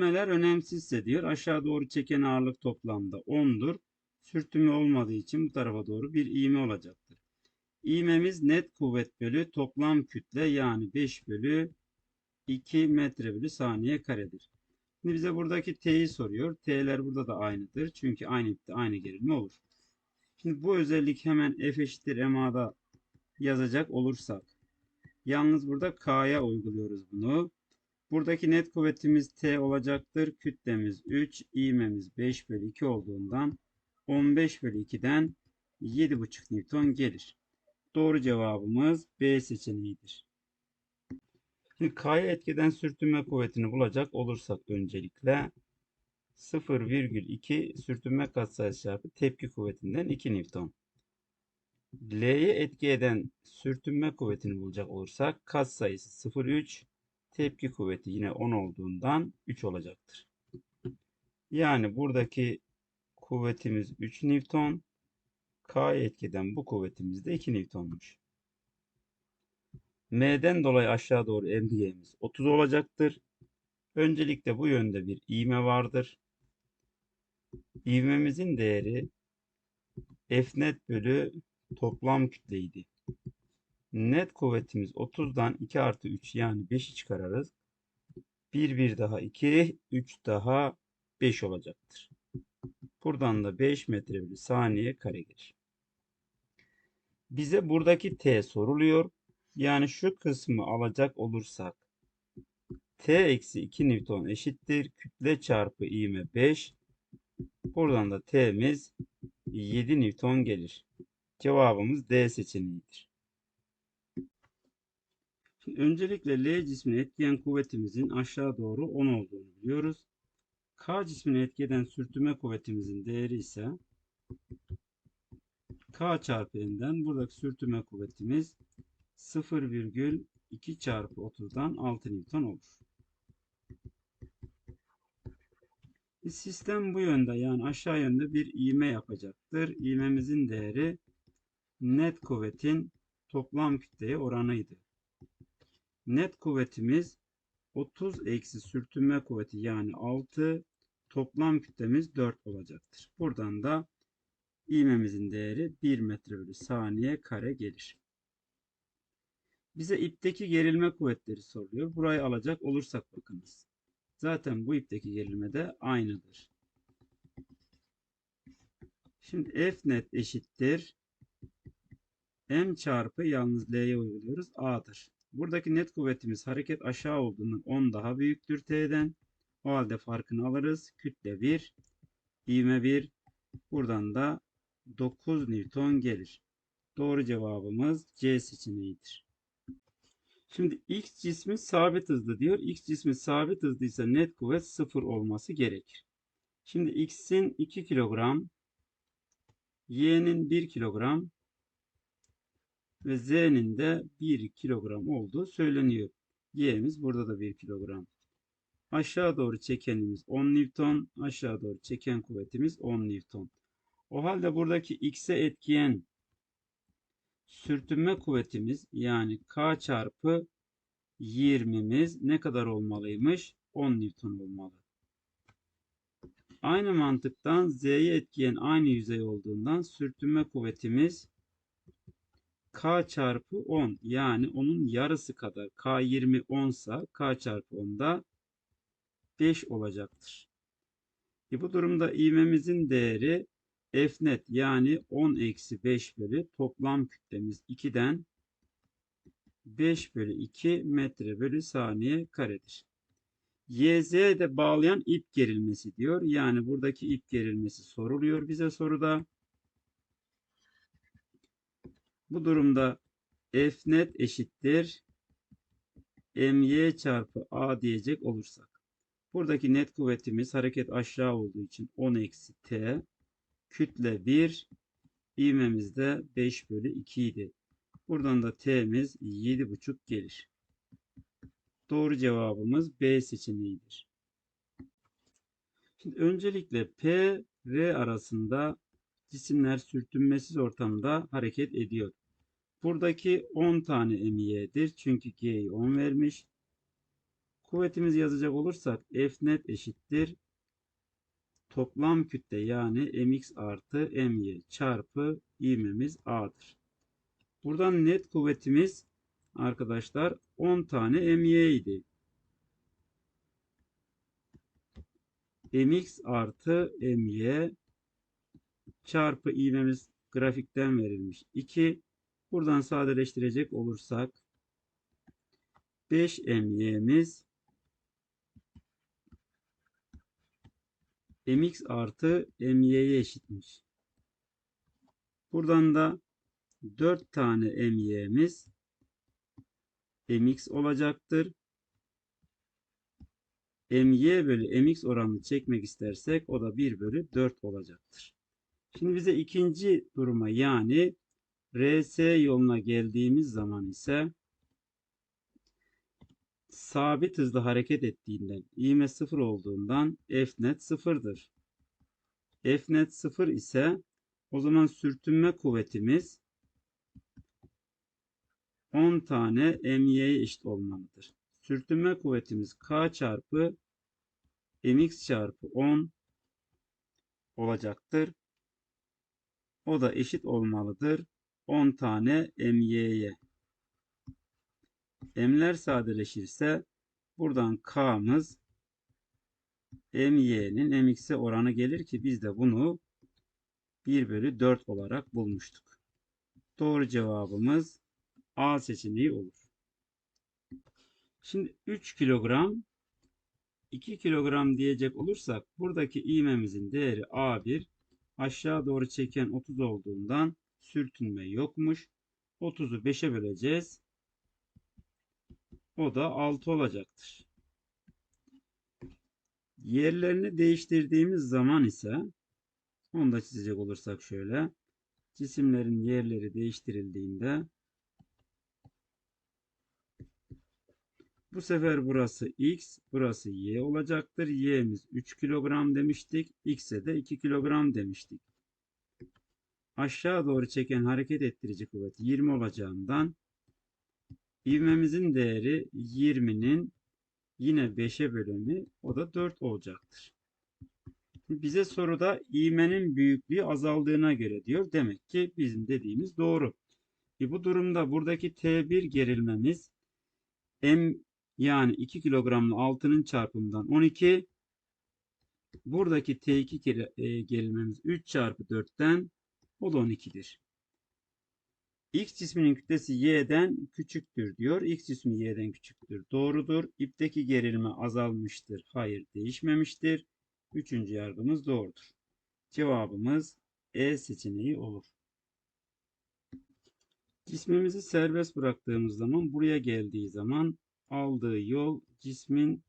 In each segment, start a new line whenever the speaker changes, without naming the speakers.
Sürtünmeler önemsizse diyor aşağı doğru çeken ağırlık toplamda 10'dur. Sürtünme olmadığı için bu tarafa doğru bir ivme olacaktır. İvmemiz net kuvvet bölü toplam kütle yani 5 bölü 2 metre bölü saniye karedir. Şimdi bize buradaki T'yi soruyor. T'ler burada da aynıdır. Çünkü aynı ipte aynı gerilme olur. Şimdi bu özellik hemen F eşittir MA'da yazacak olursak. Yalnız burada K'ya uyguluyoruz bunu. Buradaki net kuvvetimiz T olacaktır. Kütlemiz 3, ivmemiz 5 bölü 2 olduğundan 15 bölü 2'den 7,5 Newton gelir. Doğru cevabımız B seçeneğidir. Şimdi K'ya etkeden sürtünme kuvvetini bulacak olursak öncelikle 0,2 sürtünme katsayısı çarpı tepki kuvvetinden 2 Newton. L'ye etki eden sürtünme kuvvetini bulacak olursak katsayısı 0,3 tepki kuvveti yine 10 olduğundan 3 olacaktır. Yani buradaki kuvvetimiz 3 Newton. K'ya etkiden bu kuvvetimiz de 2 Newton'muş. M'den dolayı aşağı doğru emniyemiz 30 olacaktır. Öncelikle bu yönde bir ivme vardır. İvmemizin değeri F net bölü toplam kütleydi. Net kuvvetimiz 30'dan 2 artı 3 yani 5'i çıkarırız. 1 1 daha 2 3 daha 5 olacaktır. Buradan da 5 metre bölü saniye kare gelir. Bize buradaki T soruluyor. Yani şu kısmı alacak olursak T eksi 2 Newton eşittir. Kütle çarpı ivme 5. Buradan da T'miz 7 Newton gelir. Cevabımız D seçeneğidir. Şimdi öncelikle L cismini etkileyen kuvvetimizin aşağı doğru 10 olduğunu biliyoruz. K cismini etkeden sürtünme kuvvetimizin değeri ise K çarpı N'den buradaki sürtünme kuvvetimiz 0,2 çarpı 30'dan 6 Newton olur. Sistem bu yönde yani aşağı yönde bir ivme yapacaktır. İvmemizin değeri net kuvvetin toplam kütleye oranıydı. Net kuvvetimiz 30 eksi sürtünme kuvveti yani 6 toplam kütlemiz 4 olacaktır. Buradan da ivmemizin değeri 1 metre bölü saniye kare gelir. Bize ipteki gerilme kuvvetleri soruluyor. Burayı alacak olursak bakınız. Zaten bu ipteki gerilme de aynıdır. Şimdi F net eşittir. M çarpı yalnız L'ye uyguluyoruz. A'dır. Buradaki net kuvvetimiz hareket aşağı olduğundan 10 daha büyüktür T'den. O halde farkını alırız. Kütle 1, ivme 1. Buradan da 9 Newton gelir. Doğru cevabımız C seçeneğidir. Şimdi X cismi sabit hızlı diyor. X cismi sabit hızlıysa net kuvvet 0 olması gerekir. Şimdi X'in 2 kilogram, Y'nin 1 kilogram ve Z'nin de 1 kilogram olduğu söyleniyor. Y'miz burada da 1 kilogram. Aşağı doğru çekenimiz 10 Newton, aşağı doğru çeken kuvvetimiz 10 Newton. O halde buradaki X'e etkiyen sürtünme kuvvetimiz yani K çarpı 20'miz ne kadar olmalıymış? 10 Newton olmalı. Aynı mantıktan Z'ye etkiyen aynı yüzey olduğundan sürtünme kuvvetimiz K çarpı 10 yani onun yarısı kadar K 20 10 sa K çarpı 10 da 5 olacaktır. E bu durumda ivmemizin değeri F net yani 10 eksi 5 bölü toplam kütlemiz 2'den 5 bölü 2 metre bölü saniye karedir. YZ'ye de bağlayan ip gerilmesi diyor. Yani buradaki ip gerilmesi soruluyor bize soruda. Bu durumda F net eşittir MY çarpı A diyecek olursak. Buradaki net kuvvetimiz hareket aşağı olduğu için 10 eksi T kütle 1 ivmemiz de 5 bölü 2 idi. Buradan da T'miz 7,5 gelir. Doğru cevabımız B seçeneğidir. Şimdi öncelikle P, R arasında cisimler sürtünmesiz ortamda hareket ediyor. Buradaki 10 tane MY'dir. Çünkü G'yi 10 vermiş. Kuvvetimizi yazacak olursak F net eşittir. Toplam kütle yani mx artı my çarpı ivmemiz A'dır. Buradan net kuvvetimiz arkadaşlar 10 tane my idi. mx artı my çarpı ivmemiz grafikten verilmiş. 2 buradan sadeleştirecek olursak 5 my'miz mx artı my'ye eşitmiş. Buradan da 4 tane my'miz mx olacaktır. my bölü mx oranını çekmek istersek o da 1 bölü 4 olacaktır. Şimdi bize ikinci duruma yani rs yoluna geldiğimiz zaman ise sabit hızla hareket ettiğinden ivme 0 olduğundan f net 0'dır. F net 0 ise o zaman sürtünme kuvvetimiz 10 tane my'ye eşit olmalıdır. Sürtünme kuvvetimiz k çarpı mx çarpı 10 olacaktır. O da eşit olmalıdır. 10 tane my'ye. M'ler sadeleşirse buradan k'mız my'nin mx'e oranı gelir ki biz de bunu 1 bölü 4 olarak bulmuştuk. Doğru cevabımız A seçeneği olur. Şimdi 3 kilogram 2 kilogram diyecek olursak buradaki iğmemizin değeri A1 aşağı doğru çeken 30 olduğundan sürtünme yokmuş. 30'u 5'e böleceğiz. O da 6 olacaktır. Yerlerini değiştirdiğimiz zaman ise onu da çizecek olursak şöyle. Cisimlerin yerleri değiştirildiğinde bu sefer burası x, burası y olacaktır. y'miz 3 kilogram demiştik. x'e de 2 kilogram demiştik. Aşağı doğru çeken hareket ettirici kuvvet 20 olacağından ivmemizin değeri 20'nin yine 5'e bölümü o da 4 olacaktır. Bize soruda ivmenin büyüklüğü azaldığına göre diyor. Demek ki bizim dediğimiz doğru. E bu durumda buradaki T1 gerilmemiz M yani 2 kilogramlı altının çarpımından 12. Buradaki T2 e, gerilmemiz 3 çarpı 4'ten o da 12'dir. X cisminin kütlesi Y'den küçüktür diyor. X cismi Y'den küçüktür. Doğrudur. İpteki gerilme azalmıştır. Hayır değişmemiştir. Üçüncü yargımız doğrudur. Cevabımız E seçeneği olur. Cismimizi serbest bıraktığımız zaman buraya geldiği zaman aldığı yol cismin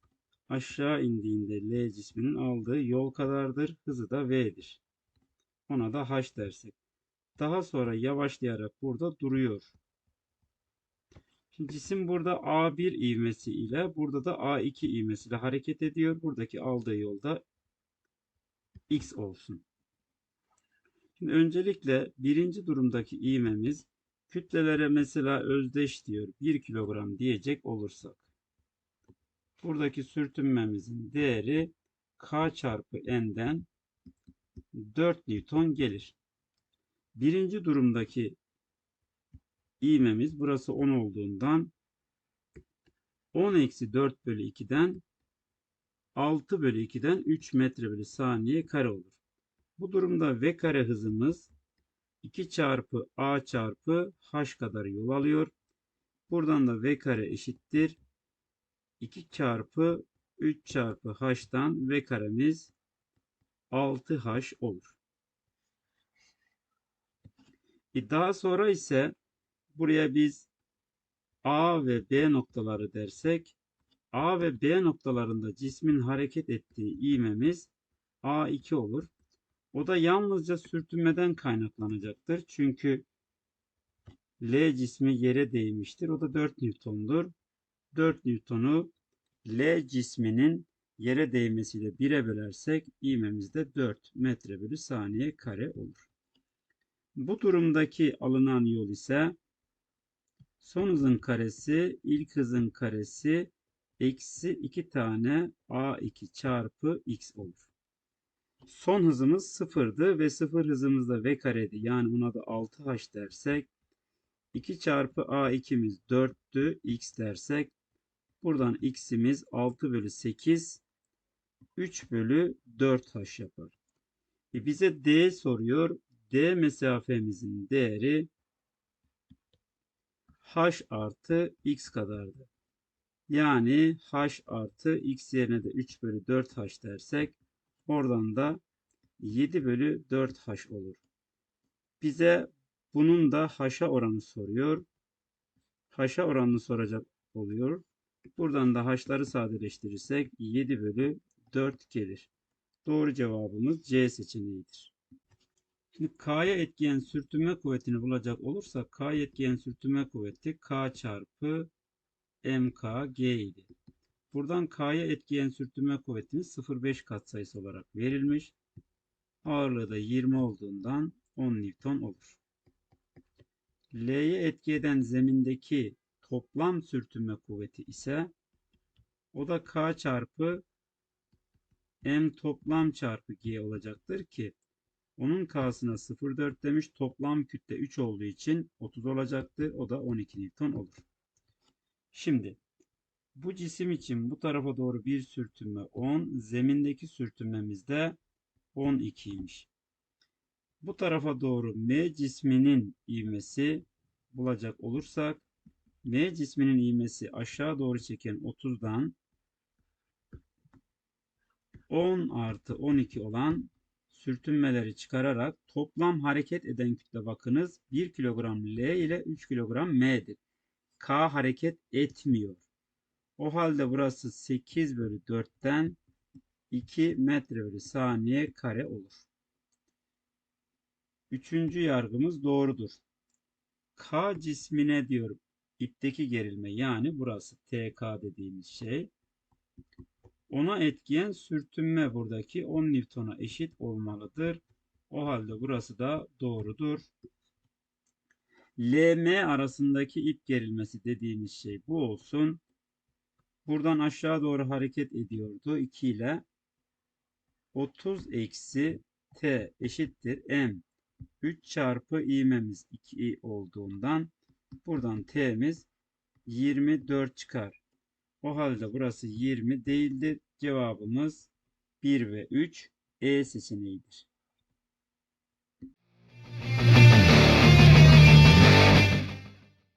aşağı indiğinde L cisminin aldığı yol kadardır. Hızı da V'dir. Ona da H dersek. Daha sonra yavaşlayarak burada duruyor. Şimdi cisim burada A1 ivmesi ile burada da A2 ivmesi ile hareket ediyor. Buradaki aldığı yolda X olsun. Şimdi öncelikle birinci durumdaki ivmemiz kütlelere mesela özdeş diyor. 1 kilogram diyecek olursak. Buradaki sürtünmemizin değeri K çarpı N'den 4 Newton gelir. Birinci durumdaki ivmemiz burası 10 olduğundan 10 eksi 4 bölü 2'den 6 bölü 2'den 3 metre bölü saniye kare olur. Bu durumda V kare hızımız 2 çarpı A çarpı H kadar yol alıyor. Buradan da V kare eşittir. 2 çarpı 3 çarpı H'tan V karemiz 6H olur. E daha sonra ise buraya biz A ve B noktaları dersek A ve B noktalarında cismin hareket ettiği ivmemiz A2 olur. O da yalnızca sürtünmeden kaynaklanacaktır. Çünkü L cismi yere değmiştir. O da 4 Newton'dur. 4 Newton'u L cisminin yere değmesiyle 1'e bölersek ivmemiz de 4 metre bölü saniye kare olur. Bu durumdaki alınan yol ise son hızın karesi, ilk hızın karesi eksi 2 tane A2 çarpı X olur. Son hızımız sıfırdı ve sıfır hızımızda V kareydi. Yani ona da 6H dersek 2 çarpı A2'miz 4'tü. X dersek buradan X'imiz 6 bölü 8 3 bölü 4H yapar. E bize D soruyor. D mesafemizin değeri H artı X kadardı. Yani H artı X yerine de 3 bölü 4H dersek oradan da 7 bölü 4H olur. Bize bunun da H'a oranı soruyor. H'a oranını soracak oluyor. Buradan da H'ları sadeleştirirsek 7 bölü 4 gelir. Doğru cevabımız C seçeneğidir. Şimdi K'ya etkiyen sürtünme kuvvetini bulacak olursak K'ya etkiyen sürtünme kuvveti K çarpı MKG idi. Buradan K'ya etkiyen sürtünme kuvvetini 0,5 katsayısı olarak verilmiş. Ağırlığı da 20 olduğundan 10 Newton olur. L'ye etki eden zemindeki toplam sürtünme kuvveti ise o da K çarpı M toplam çarpı G olacaktır ki onun K'sına 0,4 demiş. Toplam kütle 3 olduğu için 30 olacaktır. O da 12 Newton olur. Şimdi bu cisim için bu tarafa doğru bir sürtünme 10. Zemindeki sürtünmemiz de 12'ymiş. Bu tarafa doğru M cisminin ivmesi bulacak olursak M cisminin ivmesi aşağı doğru çeken 30'dan 10 artı 12 olan sürtünmeleri çıkararak toplam hareket eden kütle bakınız 1 kilogram L ile 3 kilogram M'dir. K hareket etmiyor. O halde burası 8 bölü 4'ten 2 metre bölü saniye kare olur. Üçüncü yargımız doğrudur. K cismine diyor ipteki gerilme yani burası TK dediğimiz şey. Ona etkiyen sürtünme buradaki 10 Newton'a eşit olmalıdır. O halde burası da doğrudur. LM arasındaki ip gerilmesi dediğimiz şey bu olsun. Buradan aşağı doğru hareket ediyordu. 2 ile 30 eksi T eşittir M. 3 çarpı ivmemiz 2 olduğundan buradan T'miz 24 çıkar. O halde burası 20 değildir. Cevabımız 1 ve 3 E seçeneğidir.